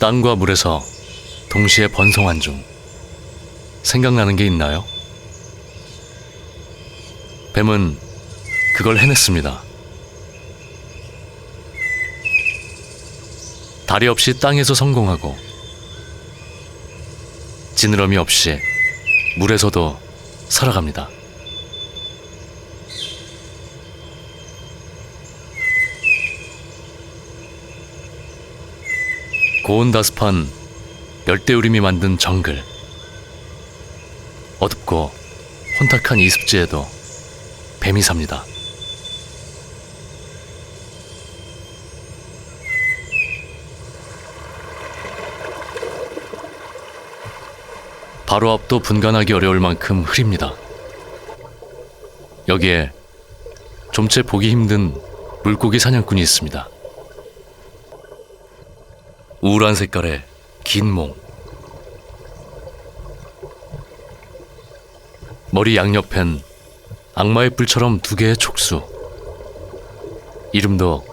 땅과 물에서 동시에 번성한 중 생각나는 게 있나요? 뱀은 그걸 해냈습니다. 다리 없이 땅에서 성공하고 지느러미 없이 물에서도 살아갑니다. 고온다습한 열대우림이 만든 정글. 어둡고 혼탁한 이습지에도 뱀이 삽니다. 바로 앞도 분간하기 어려울 만큼 흐립니다. 여기에 좀채 보기 힘든 물고기 사냥꾼이 있습니다. 우울한 색깔의 긴 몽. 머리 양옆엔 악마의 뿔처럼 두 개의 촉수. 이름도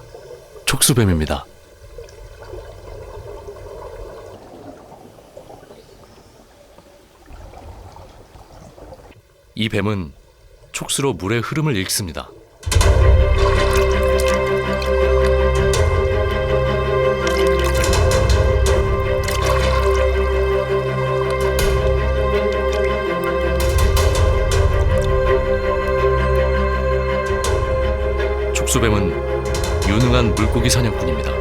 촉수뱀입니다. 이 뱀은 촉수로 물의 흐름을 읽습니다. 촉수뱀은 유능한 물고기 사냥꾼입니다.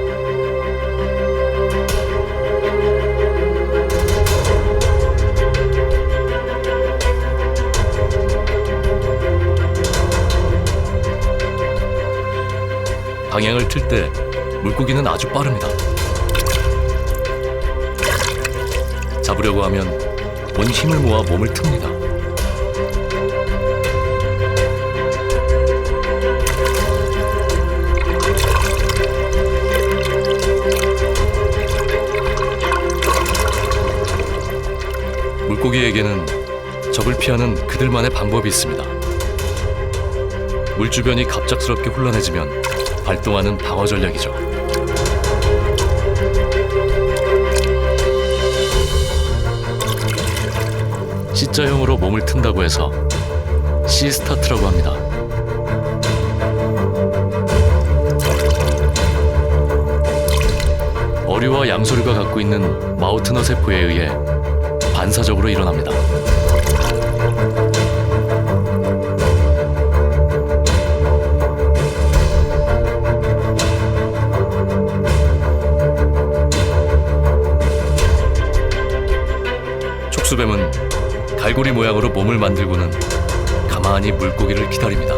방향을 틀 때 물고기는 아주 빠릅니다. 잡으려고 하면 온 힘을 모아 몸을 틉니다. 물고기에게는 적을 피하는 그들만의 방법이 있습니다. 물 주변이 갑작스럽게 혼란해지면 발동하는 방어 전략이죠. C자형으로 몸을 튼다고 해서 C 스타트라고 합니다. 어류와 양서류가 갖고 있는 마우트너 세포에 의해 반사적으로 일어납니다. 촉수뱀은 갈고리 모양으로 몸을 만들고는 가만히 물고기를 기다립니다.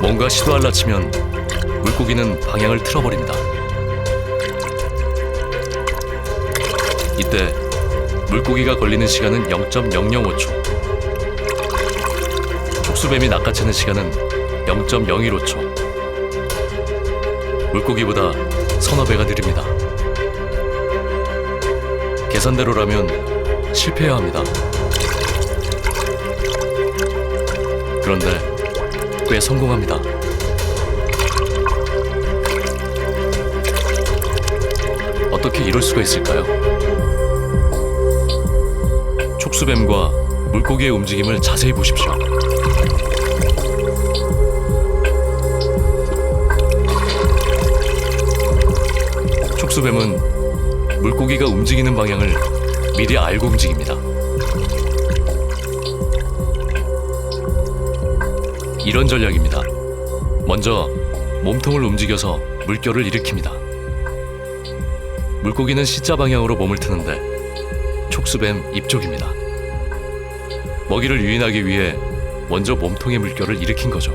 뭔가 시도할라 치면 물고기는 방향을 틀어버립니다. 이때 물고기가 걸리는 시간은 0.005초. 촉수뱀이 낚아채는 시간은 0.015초. 물고기보다 서너 배가 느립니다. 계산대로라면 실패해야 합니다. 그런데 꽤 성공합니다. 어떻게 이럴 수가 있을까요? 촉수뱀과 물고기의 움직임을 자세히 보십시오. 촉수뱀은 물고기가 움직이는 방향을 미리 알고 움직입니다. 이런 전략입니다. 먼저 몸통을 움직여서 물결을 일으킵니다. 물고기는 C자 방향으로 몸을 트는데 촉수뱀 입쪽입니다. 먹이를 유인하기 위해 먼저 몸통의 물결을 일으킨 거죠.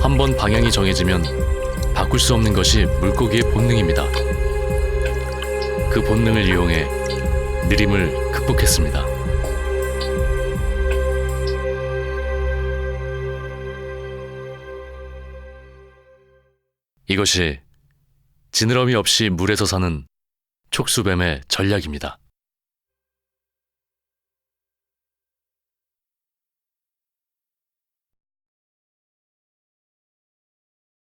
한 번 방향이 정해지면 바꿀 수 없는 것이 물고기의 본능입니다. 그 본능을 이용해 느림을 극복했습니다. 이것이 지느러미 없이 물에서 사는 촉수뱀의 전략입니다.